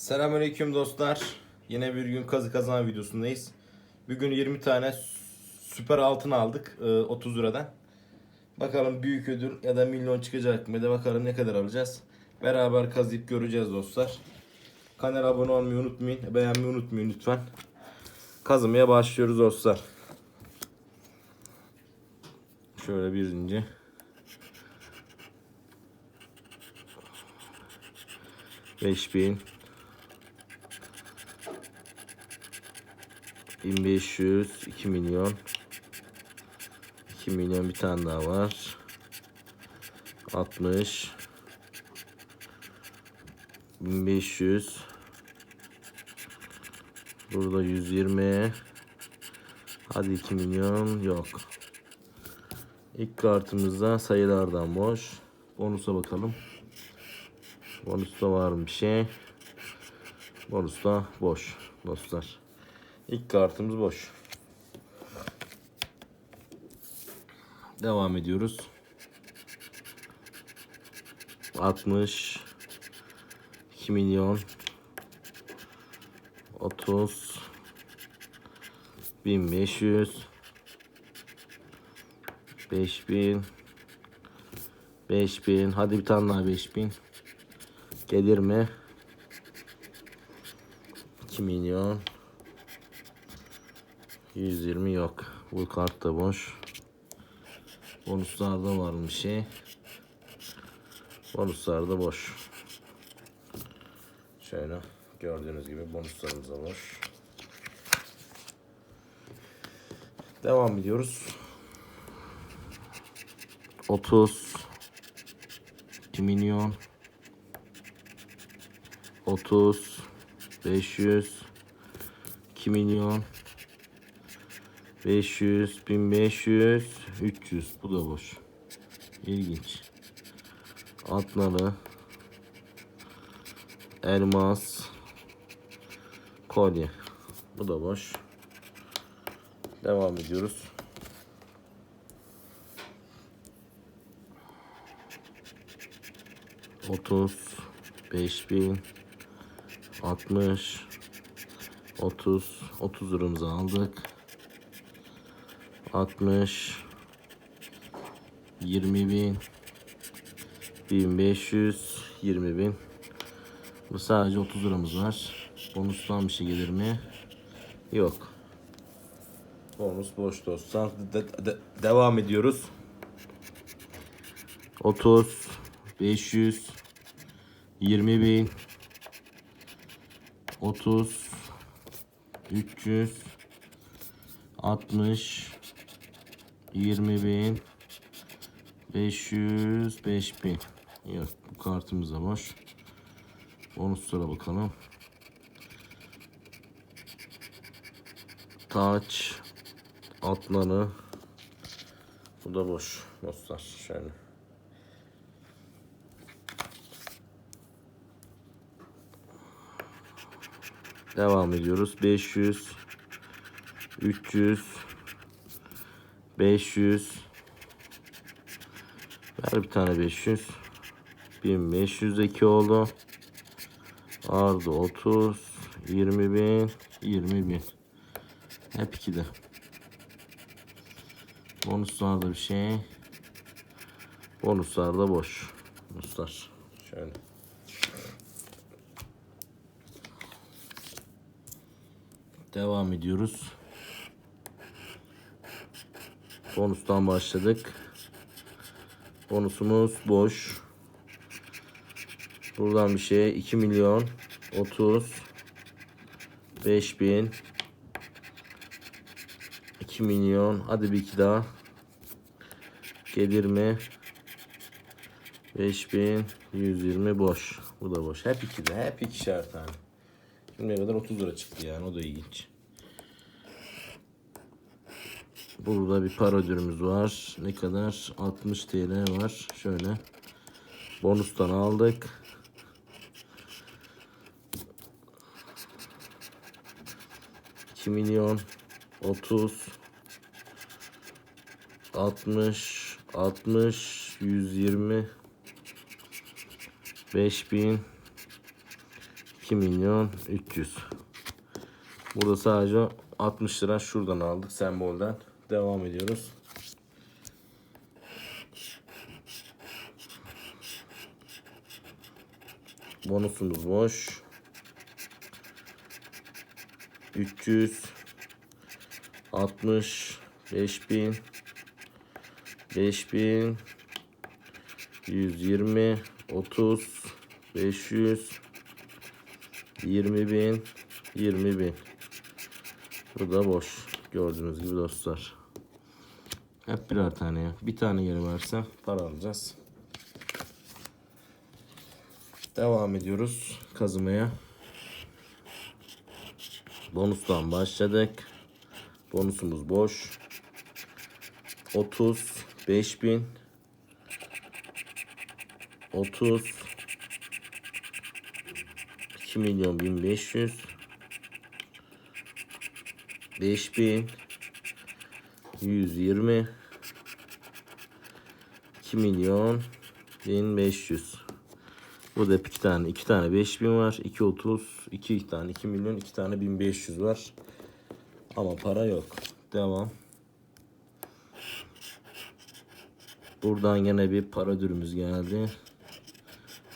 Selamünaleyküm dostlar. Yine bir gün kazı kazan videosundayız. Bugün 20 tane süper altın aldık e, 30 liradan. Bakalım büyük ödül ya da milyon çıkacak mı? Da bakalım ne kadar alacağız. Beraber kazıyıp göreceğiz dostlar. Kanala abone olmayı unutmayın. Beğenmeyi unutmayın lütfen. Kazımaya başlıyoruz dostlar. Şöyle birinci. Beş bin. 1500 2 milyon. 2 milyon bir tane daha var. 60 1500 burada 120 hadi 2 milyon yok. İlk kartımızda sayılardan boş. Bonusa bakalım. Bonusta var mı bir şey bonusta boş dostlar İlk kartımız boş. Devam ediyoruz. 60 2 milyon 30 1500 5000 5000 hadi bir tane daha 5000 gelir mi 2 milyon 120 yok. Bu kart da boş. Bonuslarda var mı bir şey? Bonuslarda boş. Şöyle gördüğünüz gibi bonuslarımız da boş. Devam ediyoruz. 30 2 milyon 30 500 2 milyon 500, 1500, 300. Bu da boş. İlginç. Atnalı. Elmas. Kolye. Bu da boş. Devam ediyoruz. Otuz, beş bin, altmış, otuz, otuz liramızı aldık. 60 20 bin 1500 20 bin. Bu sadece 30 liramız var. Bonustan bir şey gelir mi? Yok. Bonus boş dostlar De- de- devam ediyoruz. 30 500 20 bin 30 300 60 20 bin. 500 5000 Yok bu kartımız da boş bonuslara bakalım. Taç atlanı. Bu da boş. Dostlar şöyle. Devam ediyoruz. 500 300 500 Ver bir tane 500 1500'deki oldu. Ardı 30 20 bin 20 bin. Hep ikide. Bonuslarda bir şey. Bonuslarda boş. Bonuslar. Şöyle. Devam ediyoruz. Bonustan başladık. Bonusumuz boş. Buradan bir şey 2 milyon 30 5000 2 milyon. Hadi bir iki daha. Gelir mi? 5000 120 boş. Bu da boş. Hep iki de hep ikişer tane şimdiye kadar 30 lira çıktı yani o da ilginç Burada bir para ödülümüz var. Ne kadar? 60 TL var. Şöyle. Bonustan aldık. İki milyon 30 60 60 120 5000 2 milyon 300. Burada sadece 60 lira şuradan aldık sembolden. Devam ediyoruz. Bonusumuz boş. 300 60 5000 5000 120 30 500 20 bin 20 bin bu da boş gördüğünüz gibi dostlar hep birer tane ya bir tane geri verse para alacağız. Devam ediyoruz kazımaya. Bonustan başladık. Bonusumuz boş. 30 5000 30 2 milyon 1500 5000 120 2 milyon 1500 Burada hep iki tane iki tane 5000 var 2 30 2 tane 2 milyon 2 tane 1500 var ama para yok devam Buradan yine bir para dürümüz geldi.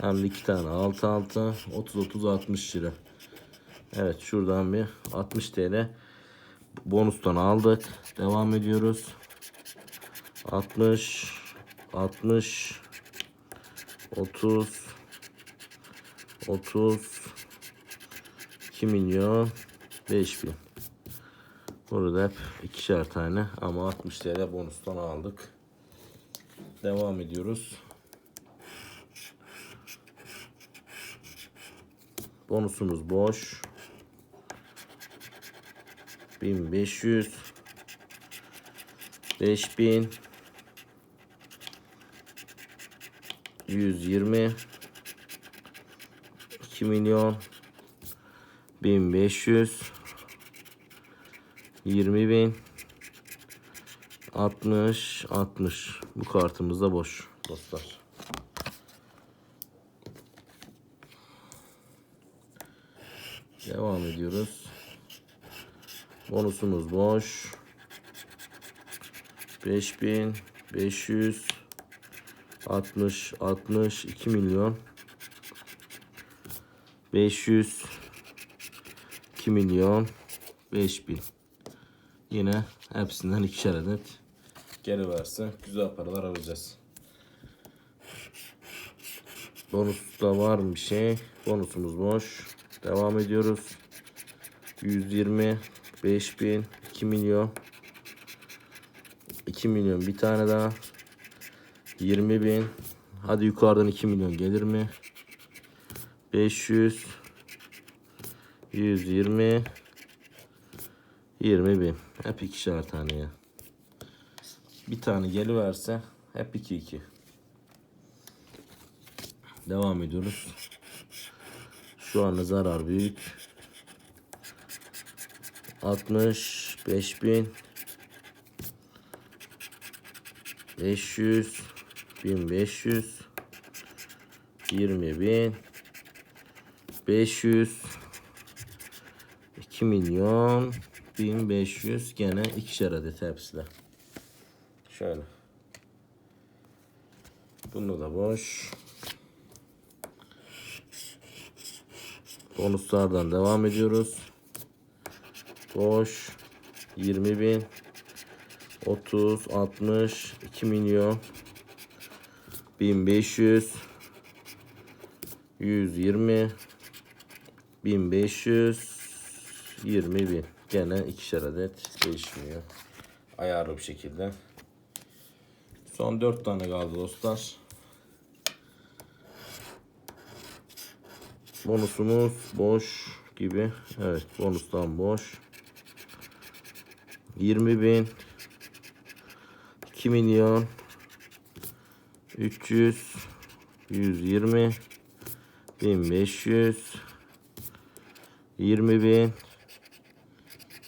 Hem de iki tane 6 6 30 30 60 lira. Evet şuradan bir 60 TL bonustan aldık. Devam ediyoruz. 60 60 30 30 2 milyon 5000 Burada hep ikişer tane ama 60 TL bonustan aldık. Devam ediyoruz. Bonusumuz boş. 1500 5000 120 2 milyon 1500 20 bin 60 60 bu kartımız da boş dostlar. Devam ediyoruz. Bonusumuz boş. 5500 60 60 2 milyon 500 2 milyon 5000 Yine hepsinden ikişer adet geri verse güzel paralar alacağız. Bonusta var mı bir şey? Bonusumuz boş. Devam ediyoruz. 120 5000 2 milyon 2 milyon bir tane daha 20 bin. Hadi yukarıdan 2 milyon gelir mi? 500 120 20 bin. Hep ikişer tane ya. Bir tane geliverse hep 2 2 devam ediyoruz. Şu an zarar büyük. 65 bin. 500 1500 20 bin 500 2 milyon 1500 gene ikişer adet hepsi. Şöyle. Bunu da boş. Bonuslardan devam ediyoruz. Boş. 20 bin. 30, 60, 2 milyon. 1500. 120. 1500. 20 bin. Gene ikişer adet değişmiyor. Ayarlı bir şekilde. Son 4 tane kaldı dostlar. Bonusumuz boş gibi. Evet bonustan boş. 20 bin. 2 milyon. 300. 120. 1500. 20 bin.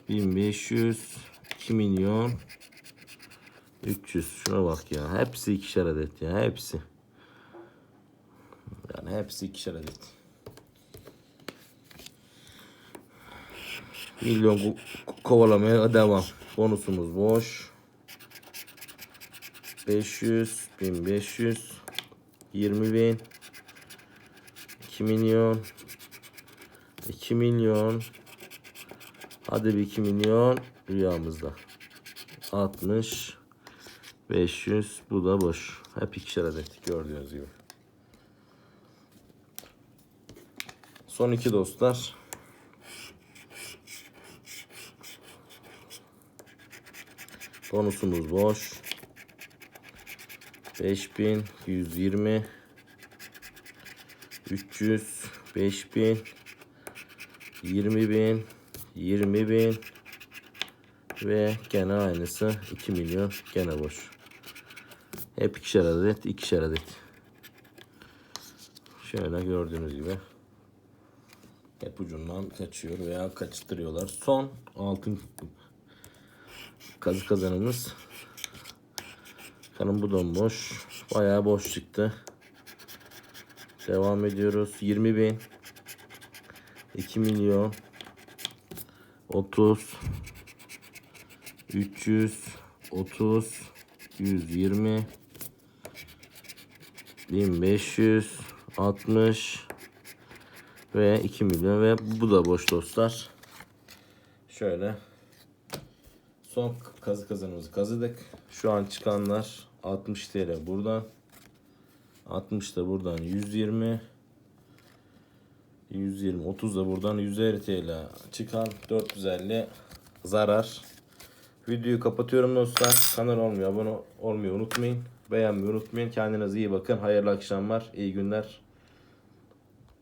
1500. 2 milyon. 300. Şuna bak ya. Hepsi ikişer adet ya. Hepsi. Yani hepsi ikişer adet. Milyon ko- kovalamaya devam. Bonusumuz boş. 500, 1500, 20 bin, 2 milyon, 2 milyon, hadi bir 2 milyon rüyamızda. 60, 500, bu da boş. Hep ikişer adet gördüğünüz gibi. Son iki dostlar. Bonusumuz boş. 5000 120 300 5000 20000 20000 ve gene aynısı 2 milyon gene boş. Hep ikişer adet ikişer adet. Şöyle gördüğünüz gibi hep ucundan kaçıyor veya kaçtırıyorlar. Son altın kazı kazanımız. Kanım bu da boş. Bayağı boş çıktı. Devam ediyoruz. 20 bin. 2 milyon. 30. 300. 30. 120. 1500. 60. Ve 2 milyon ve bu da boş dostlar. Şöyle Son kazı kazanımızı kazıdık. Şu an çıkanlar 60 TL buradan. 60 da buradan 120. 120 30 da buradan 150 TL çıkan 450 zarar. Videoyu kapatıyorum dostlar. Kanal olmuyor, abone olmayı unutmayın. Beğenmeyi unutmayın. Kendinize iyi bakın. Hayırlı akşamlar, iyi günler.